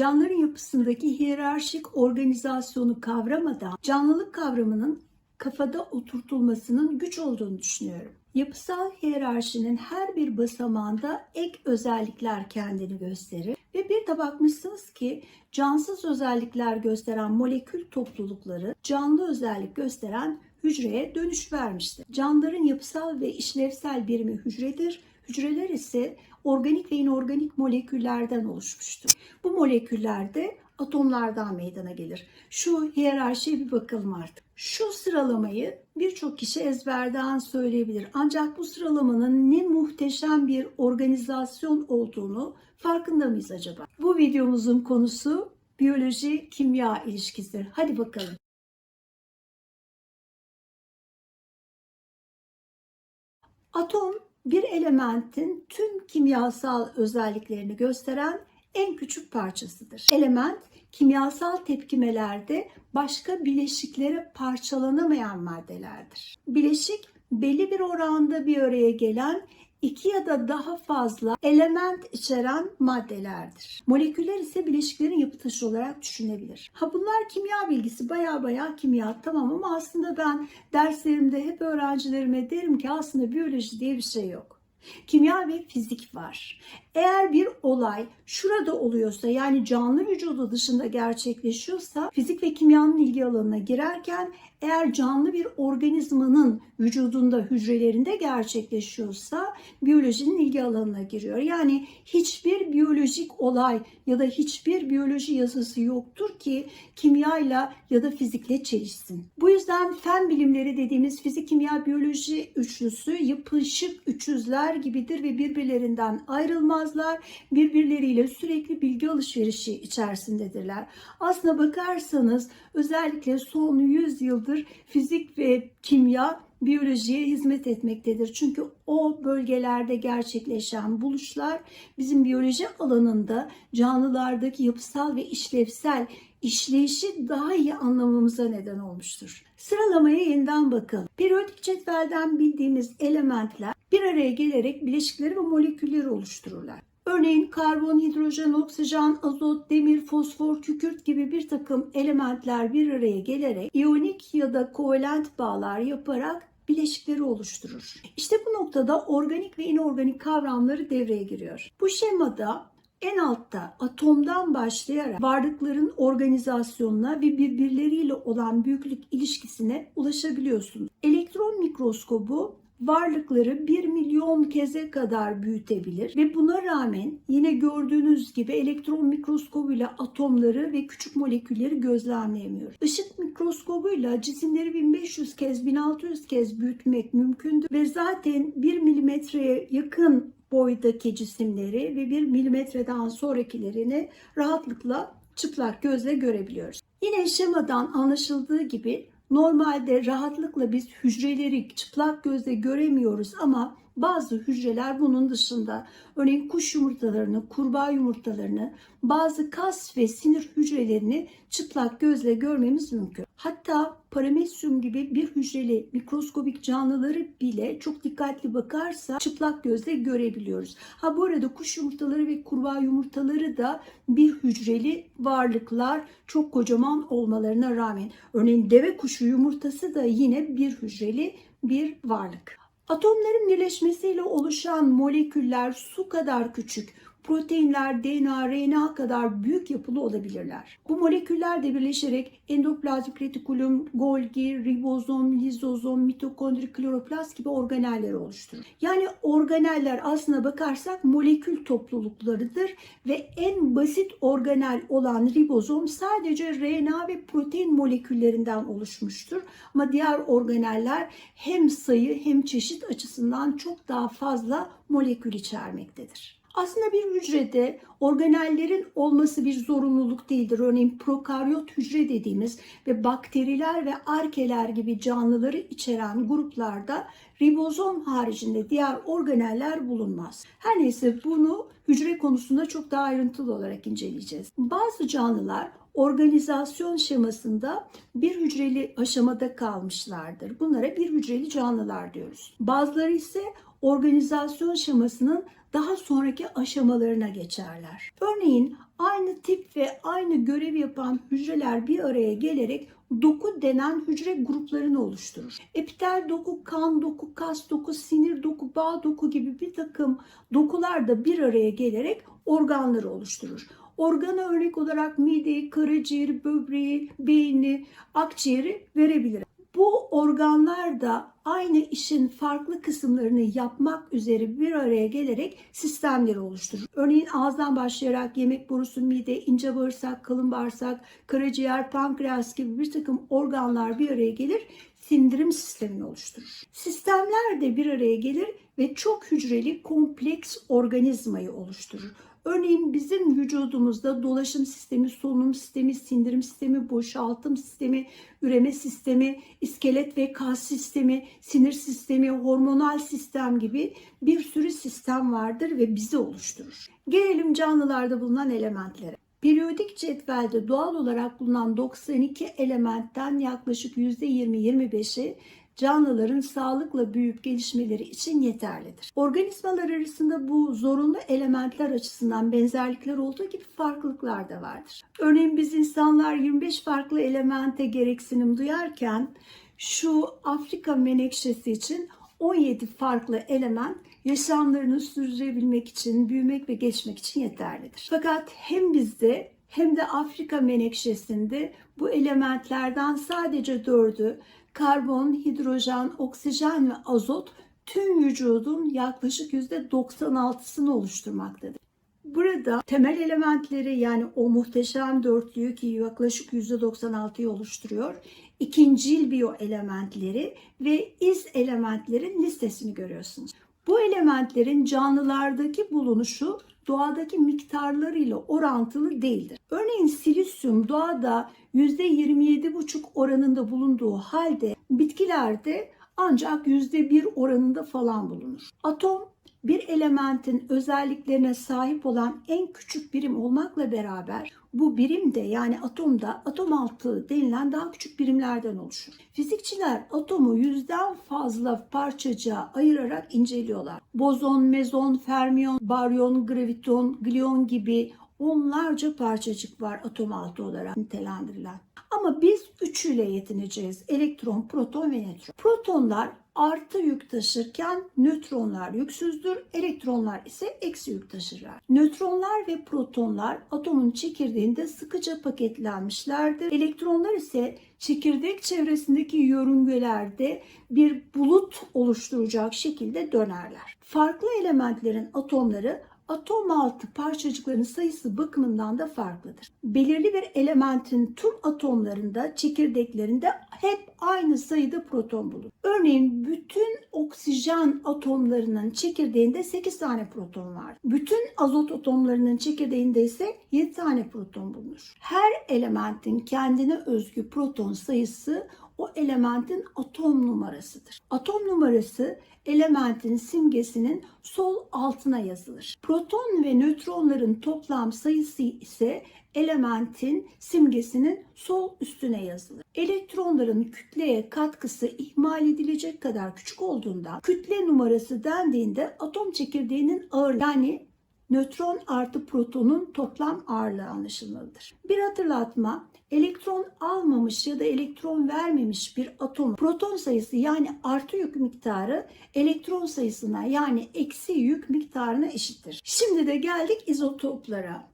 canlıların yapısındaki hiyerarşik organizasyonu kavramadan canlılık kavramının kafada oturtulmasının güç olduğunu düşünüyorum. Yapısal hiyerarşinin her bir basamağında ek özellikler kendini gösterir ve bir de bakmışsınız ki cansız özellikler gösteren molekül toplulukları canlı özellik gösteren hücreye dönüş vermiştir. Canlıların yapısal ve işlevsel birimi hücredir. Hücreler ise organik ve inorganik moleküllerden oluşmuştur. Bu moleküller de atomlardan meydana gelir. Şu hiyerarşiye bir bakalım artık. Şu sıralamayı birçok kişi ezberden söyleyebilir. Ancak bu sıralamanın ne muhteşem bir organizasyon olduğunu farkında mıyız acaba? Bu videomuzun konusu biyoloji kimya ilişkisidir. Hadi bakalım. Atom bir elementin tüm kimyasal özelliklerini gösteren en küçük parçasıdır. Element kimyasal tepkimelerde başka bileşiklere parçalanamayan maddelerdir. Bileşik belli bir oranda bir araya gelen iki ya da daha fazla element içeren maddelerdir. Moleküller ise bileşiklerin yapı taşı olarak düşünebilir. Ha bunlar kimya bilgisi baya baya kimya tamam ama aslında ben derslerimde hep öğrencilerime derim ki aslında biyoloji diye bir şey yok. Kimya ve fizik var. Eğer bir olay şurada oluyorsa yani canlı vücudu dışında gerçekleşiyorsa fizik ve kimyanın ilgi alanına girerken eğer canlı bir organizmanın vücudunda hücrelerinde gerçekleşiyorsa biyolojinin ilgi alanına giriyor. Yani hiçbir biyolojik olay ya da hiçbir biyoloji yasası yoktur ki kimyayla ya da fizikle çelişsin. Bu yüzden fen bilimleri dediğimiz fizik, kimya, biyoloji üçlüsü yapışık üçüzler gibidir ve birbirlerinden ayrılmazlar. Birbirleriyle sürekli bilgi alışverişi içerisindedirler. Aslına bakarsanız özellikle son 100 yıldır fizik ve kimya biyolojiye hizmet etmektedir. Çünkü o bölgelerde gerçekleşen buluşlar bizim biyoloji alanında canlılardaki yapısal ve işlevsel işleyişi daha iyi anlamamıza neden olmuştur. Sıralamaya yeniden bakalım. Periyodik cetvelden bildiğimiz elementler bir araya gelerek bileşikleri ve molekülleri oluştururlar. Örneğin karbon, hidrojen, oksijen, azot, demir, fosfor, kükürt gibi bir takım elementler bir araya gelerek iyonik ya da kovalent bağlar yaparak bileşikleri oluşturur. İşte bu noktada organik ve inorganik kavramları devreye giriyor. Bu şemada en altta atomdan başlayarak varlıkların organizasyonuna ve birbirleriyle olan büyüklük ilişkisine ulaşabiliyorsunuz. Elektron mikroskobu varlıkları 1 milyon keze kadar büyütebilir ve buna rağmen yine gördüğünüz gibi elektron mikroskobuyla atomları ve küçük molekülleri gözlemleyemiyor. Işık mikroskobuyla cisimleri 1500 kez 1600 kez büyütmek mümkündür ve zaten 1 milimetreye yakın boydaki cisimleri ve 1 milimetreden sonrakilerini rahatlıkla çıplak gözle görebiliyoruz. Yine şemadan anlaşıldığı gibi Normalde rahatlıkla biz hücreleri çıplak gözle göremiyoruz ama bazı hücreler bunun dışında örneğin kuş yumurtalarını, kurbağa yumurtalarını, bazı kas ve sinir hücrelerini çıplak gözle görmemiz mümkün. Hatta paramesyum gibi bir hücreli mikroskobik canlıları bile çok dikkatli bakarsa çıplak gözle görebiliyoruz. Ha bu arada kuş yumurtaları ve kurbağa yumurtaları da bir hücreli varlıklar çok kocaman olmalarına rağmen. Örneğin deve kuşu yumurtası da yine bir hücreli bir varlık. Atomların birleşmesiyle oluşan moleküller su kadar küçük, proteinler DNA, RNA kadar büyük yapılı olabilirler. Bu moleküller de birleşerek endoplazmik retikulum, Golgi, ribozom, lizozom, mitokondri, kloroplast gibi organelleri oluşturur. Yani organeller aslına bakarsak molekül topluluklarıdır ve en basit organel olan ribozom sadece RNA ve protein moleküllerinden oluşmuştur. Ama diğer organeller hem sayı hem çeşit açısından çok daha fazla molekül içermektedir. Aslında bir hücrede organellerin olması bir zorunluluk değildir. Örneğin prokaryot hücre dediğimiz ve bakteriler ve arkeler gibi canlıları içeren gruplarda ribozom haricinde diğer organeller bulunmaz. Her neyse bunu hücre konusunda çok daha ayrıntılı olarak inceleyeceğiz. Bazı canlılar organizasyon şemasında bir hücreli aşamada kalmışlardır. Bunlara bir hücreli canlılar diyoruz. Bazıları ise organizasyon şemasının daha sonraki aşamalarına geçerler. Örneğin aynı tip ve aynı görev yapan hücreler bir araya gelerek doku denen hücre gruplarını oluşturur. Epitel doku, kan doku, kas doku, sinir doku, bağ doku gibi bir takım dokular da bir araya gelerek organları oluşturur. Organa örnek olarak mideyi, karaciğeri, böbreği, beyni, akciğeri verebilirim. Bu organlar da aynı işin farklı kısımlarını yapmak üzere bir araya gelerek sistemleri oluşturur. Örneğin ağızdan başlayarak yemek borusu, mide, ince bağırsak, kalın bağırsak, karaciğer, pankreas gibi bir takım organlar bir araya gelir, sindirim sistemini oluşturur. Sistemler de bir araya gelir ve çok hücreli kompleks organizmayı oluşturur. Örneğin bizim vücudumuzda dolaşım sistemi, solunum sistemi, sindirim sistemi, boşaltım sistemi, üreme sistemi, iskelet ve kas sistemi, sinir sistemi, hormonal sistem gibi bir sürü sistem vardır ve bizi oluşturur. Gelelim canlılarda bulunan elementlere. Periyodik cetvelde doğal olarak bulunan 92 elementten yaklaşık %20-25'i canlıların sağlıkla büyüyüp gelişmeleri için yeterlidir. Organizmalar arasında bu zorunlu elementler açısından benzerlikler olduğu gibi farklılıklar da vardır. Örneğin biz insanlar 25 farklı elemente gereksinim duyarken şu Afrika menekşesi için 17 farklı element yaşamlarını sürdürebilmek için, büyümek ve geçmek için yeterlidir. Fakat hem bizde hem de Afrika menekşesinde bu elementlerden sadece dördü karbon, hidrojen, oksijen ve azot tüm vücudun yaklaşık %96'sını oluşturmaktadır. Burada temel elementleri yani o muhteşem dörtlüyü ki yaklaşık %96'yı oluşturuyor. İkincil biyoelementleri ve iz elementlerin listesini görüyorsunuz. Bu elementlerin canlılardaki bulunuşu doğadaki miktarlarıyla orantılı değildir. Örneğin silisyum doğada %27,5 oranında bulunduğu halde bitkilerde ancak %1 oranında falan bulunur. Atom bir elementin özelliklerine sahip olan en küçük birim olmakla beraber bu birim de yani atomda atom altı denilen daha küçük birimlerden oluşur. Fizikçiler atomu yüzden fazla parçacığa ayırarak inceliyorlar. Bozon, mezon, fermiyon, baryon, graviton, glion gibi onlarca parçacık var atom altı olarak nitelendirilen. Ama biz üçüyle yetineceğiz. Elektron, proton ve nötron. Protonlar artı yük taşırken nötronlar yüksüzdür, elektronlar ise eksi yük taşırlar. Nötronlar ve protonlar atomun çekirdeğinde sıkıca paketlenmişlerdir. Elektronlar ise çekirdek çevresindeki yörüngelerde bir bulut oluşturacak şekilde dönerler. Farklı elementlerin atomları atom altı parçacıkların sayısı bakımından da farklıdır. Belirli bir elementin tüm atomlarında, çekirdeklerinde hep aynı sayıda proton bulunur. Örneğin bütün oksijen atomlarının çekirdeğinde 8 tane proton var. Bütün azot atomlarının çekirdeğinde ise 7 tane proton bulunur. Her elementin kendine özgü proton sayısı o elementin atom numarasıdır. Atom numarası elementin simgesinin sol altına yazılır. Proton ve nötronların toplam sayısı ise elementin simgesinin sol üstüne yazılır. Elektronların kütleye katkısı ihmal edilecek kadar küçük olduğundan kütle numarası dendiğinde atom çekirdeğinin ağırlığı yani nötron artı protonun toplam ağırlığı anlaşılmalıdır. Bir hatırlatma, elektron almamış ya da elektron vermemiş bir atom proton sayısı yani artı yük miktarı elektron sayısına yani eksi yük miktarına eşittir. Şimdi de geldik izotoplara.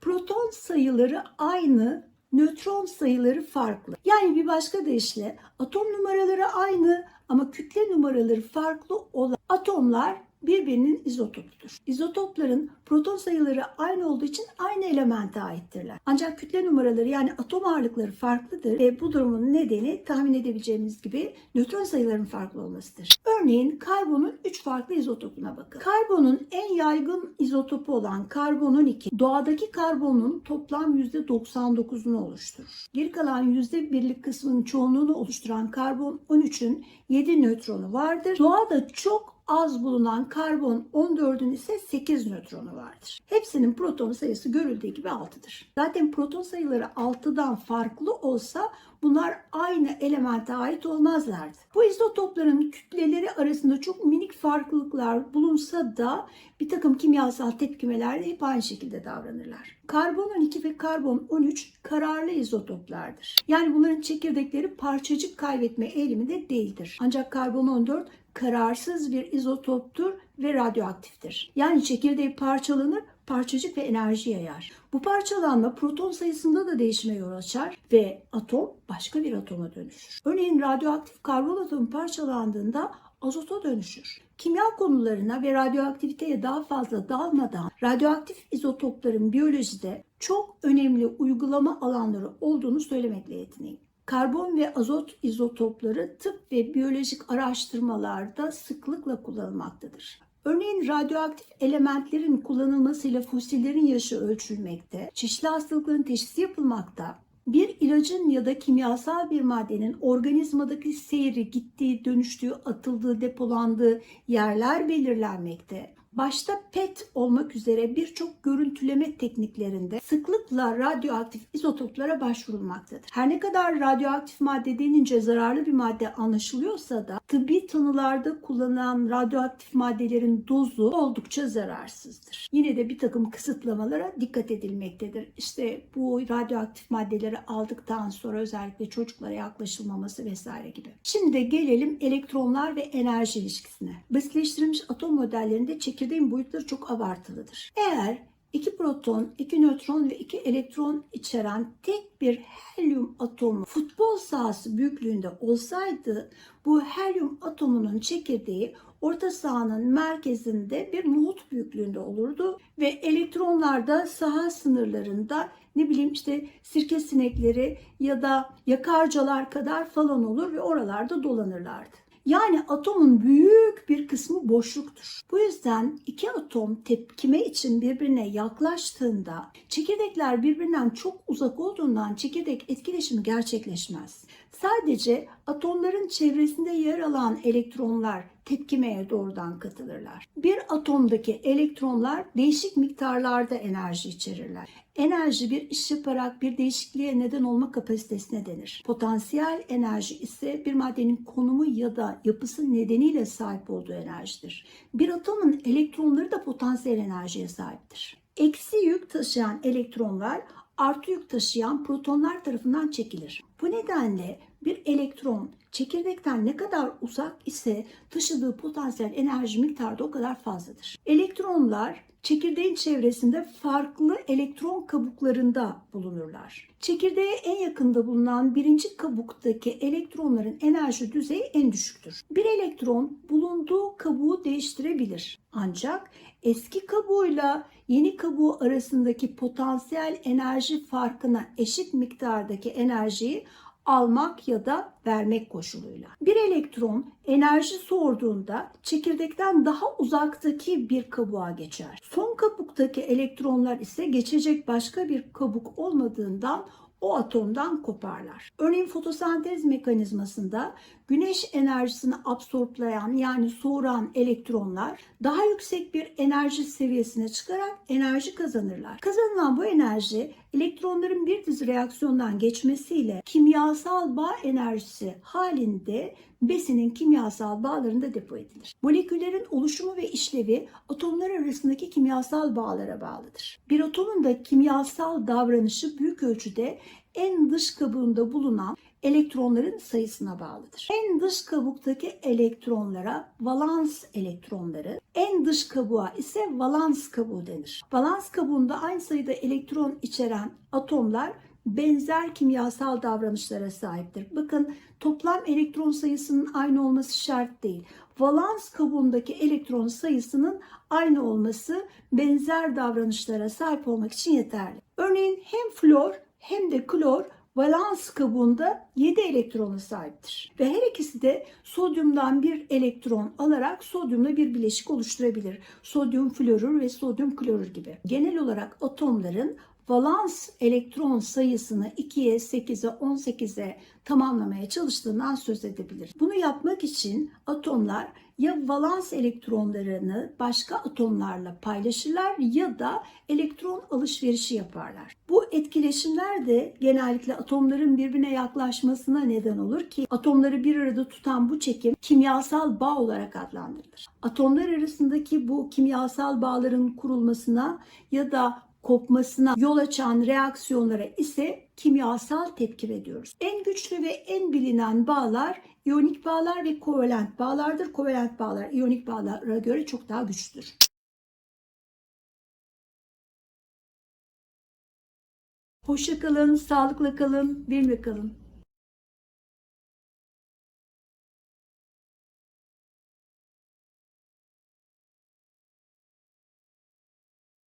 Proton sayıları aynı, nötron sayıları farklı. Yani bir başka deyişle atom numaraları aynı ama kütle numaraları farklı olan atomlar birbirinin izotopudur. İzotopların proton sayıları aynı olduğu için aynı elemente aittirler. Ancak kütle numaraları yani atom ağırlıkları farklıdır ve bu durumun nedeni tahmin edebileceğimiz gibi nötron sayılarının farklı olmasıdır. Örneğin karbonun 3 farklı izotopuna bakın. Karbonun en yaygın izotopu olan karbon 12 doğadaki karbonun toplam %99'unu oluşturur. Geri kalan %1'lik kısmının çoğunluğunu oluşturan karbon 13'ün 7 nötronu vardır. Doğada çok az bulunan karbon 14'ün ise 8 nötronu vardır. Hepsinin proton sayısı görüldüğü gibi 6'dır. Zaten proton sayıları 6'dan farklı olsa bunlar aynı elemente ait olmazlardı. Bu izotopların kütleleri arasında çok minik farklılıklar bulunsa da bir takım kimyasal tepkimelerde hep aynı şekilde davranırlar. Karbon 12 ve karbon 13 kararlı izotoplardır. Yani bunların çekirdekleri parçacık kaybetme eğiliminde değildir. Ancak karbon 14 kararsız bir izotoptur ve radyoaktiftir. Yani çekirdeği parçalanır, parçacık ve enerji yayar. Bu parçalanma proton sayısında da değişime yol açar ve atom başka bir atoma dönüşür. Örneğin radyoaktif karbon atomu parçalandığında azota dönüşür. Kimya konularına ve radyoaktiviteye daha fazla dalmadan radyoaktif izotopların biyolojide çok önemli uygulama alanları olduğunu söylemekle yetineyim. Karbon ve azot izotopları tıp ve biyolojik araştırmalarda sıklıkla kullanılmaktadır. Örneğin radyoaktif elementlerin kullanılmasıyla fosillerin yaşı ölçülmekte, çeşitli hastalıkların teşhisi yapılmakta, bir ilacın ya da kimyasal bir maddenin organizmadaki seyri, gittiği, dönüştüğü, atıldığı, depolandığı yerler belirlenmekte. Başta PET olmak üzere birçok görüntüleme tekniklerinde sıklıkla radyoaktif izotoplara başvurulmaktadır. Her ne kadar radyoaktif madde denince zararlı bir madde anlaşılıyorsa da tıbbi tanılarda kullanılan radyoaktif maddelerin dozu oldukça zararsızdır. Yine de bir takım kısıtlamalara dikkat edilmektedir. İşte bu radyoaktif maddeleri aldıktan sonra özellikle çocuklara yaklaşılmaması vesaire gibi. Şimdi gelelim elektronlar ve enerji ilişkisine. Basitleştirilmiş atom modellerinde çekirdeğin boyutları çok abartılıdır. Eğer iki proton, iki nötron ve iki elektron içeren tek bir helyum atomu futbol sahası büyüklüğünde olsaydı bu helyum atomunun çekirdeği orta sahanın merkezinde bir nohut büyüklüğünde olurdu ve elektronlar da saha sınırlarında ne bileyim işte sirke sinekleri ya da yakarcalar kadar falan olur ve oralarda dolanırlardı. Yani atomun büyük bir kısmı boşluktur. Bu yüzden iki atom tepkime için birbirine yaklaştığında çekirdekler birbirinden çok uzak olduğundan çekirdek etkileşimi gerçekleşmez. Sadece atomların çevresinde yer alan elektronlar tepkimeye doğrudan katılırlar. Bir atomdaki elektronlar değişik miktarlarda enerji içerirler. Enerji bir iş yaparak bir değişikliğe neden olma kapasitesine denir. Potansiyel enerji ise bir maddenin konumu ya da yapısı nedeniyle sahip olduğu enerjidir. Bir atomun elektronları da potansiyel enerjiye sahiptir. Eksi yük taşıyan elektronlar artı yük taşıyan protonlar tarafından çekilir. Bu nedenle bir elektron çekirdekten ne kadar uzak ise taşıdığı potansiyel enerji miktarı da o kadar fazladır. Elektronlar çekirdeğin çevresinde farklı elektron kabuklarında bulunurlar. Çekirdeğe en yakında bulunan birinci kabuktaki elektronların enerji düzeyi en düşüktür. Bir elektron bulunduğu kabuğu değiştirebilir. Ancak eski kabuğuyla yeni kabuğu arasındaki potansiyel enerji farkına eşit miktardaki enerjiyi almak ya da vermek koşuluyla. Bir elektron enerji sorduğunda çekirdekten daha uzaktaki bir kabuğa geçer. Son kabuktaki elektronlar ise geçecek başka bir kabuk olmadığından o atomdan koparlar. Örneğin fotosentez mekanizmasında güneş enerjisini absorplayan yani soğuran elektronlar daha yüksek bir enerji seviyesine çıkarak enerji kazanırlar. Kazanılan bu enerji elektronların bir dizi reaksiyondan geçmesiyle kimyasal bağ enerjisi halinde besinin kimyasal bağlarında depo edilir. Moleküllerin oluşumu ve işlevi atomlar arasındaki kimyasal bağlara bağlıdır. Bir atomun da kimyasal davranışı büyük ölçüde en dış kabuğunda bulunan elektronların sayısına bağlıdır. En dış kabuktaki elektronlara valans elektronları, en dış kabuğa ise valans kabuğu denir. Valans kabuğunda aynı sayıda elektron içeren atomlar benzer kimyasal davranışlara sahiptir. Bakın toplam elektron sayısının aynı olması şart değil. Valans kabuğundaki elektron sayısının aynı olması benzer davranışlara sahip olmak için yeterli. Örneğin hem flor hem de klor valans kabuğunda 7 elektrona sahiptir. Ve her ikisi de sodyumdan bir elektron alarak sodyumla bir bileşik oluşturabilir. Sodyum florür ve sodyum klorür gibi. Genel olarak atomların valans elektron sayısını 2'ye, 8'e, 18'e tamamlamaya çalıştığından söz edebiliriz. Bunu yapmak için atomlar ya valans elektronlarını başka atomlarla paylaşırlar ya da elektron alışverişi yaparlar. Bu etkileşimler de genellikle atomların birbirine yaklaşmasına neden olur ki atomları bir arada tutan bu çekim kimyasal bağ olarak adlandırılır. Atomlar arasındaki bu kimyasal bağların kurulmasına ya da kopmasına yol açan reaksiyonlara ise kimyasal tepkime diyoruz. En güçlü ve en bilinen bağlar iyonik bağlar ve kovalent bağlardır. Kovalent bağlar iyonik bağlara göre çok daha güçlüdür. Hoşça kalın, sağlıkla kalın, benimle kalın.